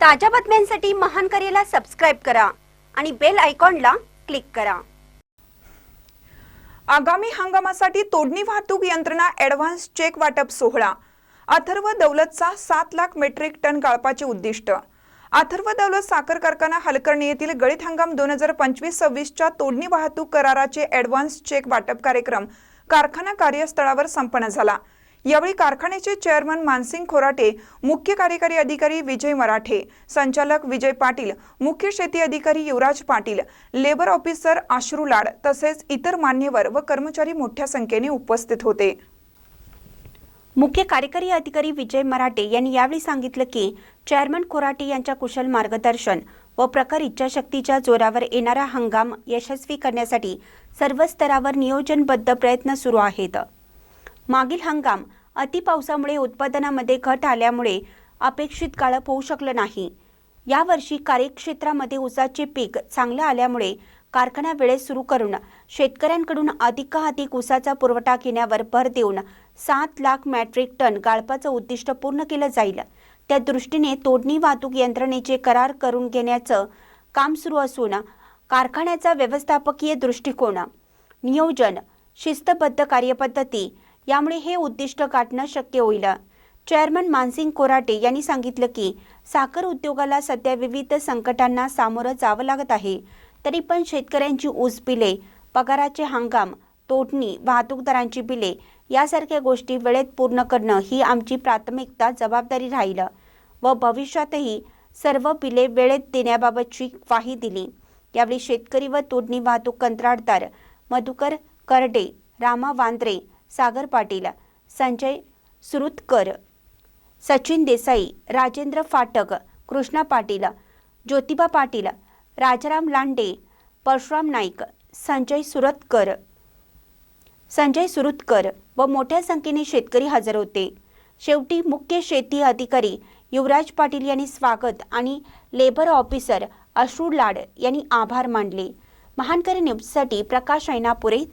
ताज्या बातम्यांसाठी महान करेला सबस्क्राईब करा आणि बेल आयकॉनला क्लिक करा. आगामी हंगामासाठी तोडणी वाहतूक यंत्रणा ॲडव्हान्स चेक वाटप सोहळा. अथर्व दौलतचा सात लाख मेट्रिक टन गाळपाचे उद्दिष्ट. अथर्व दौलत साखर कारखाना हलकर्णी येथील गळीत हंगाम दोन हजार पंचवीस सव्वीसच्या तोडणी वाहतूक कराराचे ॲडव्हान्स चेक वाटप कार्यक्रम कारखाना कार्यस्थळावर संपन्न झाला. यावेळी कारखान्याचे चेअरमन मानसिंग खोराटे मुख्य कार्यकारी अधिकारी विजय मराठे संचालक विजय पाटील मुख्य शेती अधिकारी युवराज पाटील लेबर ऑफिसर आश्रू लाड तसेच इतर मान्यवर व कर्मचारी मोठ्या संख्येने उपस्थित होते. मुख्य कार्यकारी अधिकारी विजय मराठे यांनी यावेळी सांगितलं की चेअरमन खोराटे यांच्या कुशल मार्गदर्शन व प्रखर इच्छाशक्तीच्या जोरावर येणारा हंगाम यशस्वी करण्यासाठी सर्व स्तरावर नियोजनबद्ध प्रयत्न सुरू आहेत. मागील हंगाम अतिपावसामुळे उत्पादनामध्ये घट आल्यामुळे अपेक्षित काळप होऊ शकलं नाही. यावर्षी कार्यक्षेत्रामध्ये ऊसाचे पीक चांगलं आल्यामुळे कारखाना वेळेत सुरू करून शेतकऱ्यांकडून अधिकाधिक ऊसाचा पुरवठा घेण्यावर भर देऊन सात लाख मॅट्रिक टन गाळपाचं उद्दिष्ट पूर्ण केलं जाईल. त्या दृष्टीने तोडणी वाहतूक यंत्रणेचे करार करून घेण्याचं काम सुरू असून कारखान्याचा व्यवस्थापकीय दृष्टिकोन नियोजन शिस्तबद्ध कार्यपद्धती यामुळे हे उद्दिष्ट गाठणं शक्य होईल. चेअरमन मानसिंग कोराटे यांनी सांगितलं की साखर उद्योगाला सध्या विविध संकटांना सामोरं जावं लागत आहे. तरी पण शेतकऱ्यांची ऊस बिले पगाराचे हंगाम तोडणी वाहतूकदारांची बिले यासारख्या गोष्टी वेळेत पूर्ण करणं ही आमची प्राथमिकता जबाबदारी राहील व भविष्यातही सर्व बिले वेळेत देण्याबाबतची ग्वाही दिली. यावेळी शेतकरी व तोडणी वाहतूक कंत्राटदार मधुकर करडे रामा वांद्रे सागर पाटील संजय सुरुतकर सचिन देसाई राजेंद्र फाटक कृष्णा पाटील ज्योतिबा पाटील राजाराम लांडे परशुराम नाईक संजय सुरतकर. संजय सुरुतकर व मोठ्या संख्येने शेतकरी हजर होते. शेवटी मुख्य शेती अधिकारी युवराज पाटील यांनी स्वागत आणि लेबर ऑफिसर अश्रू लाड यांनी आभार मानले. महानकरी न्यूजसाठी प्रकाश ऐनापुरे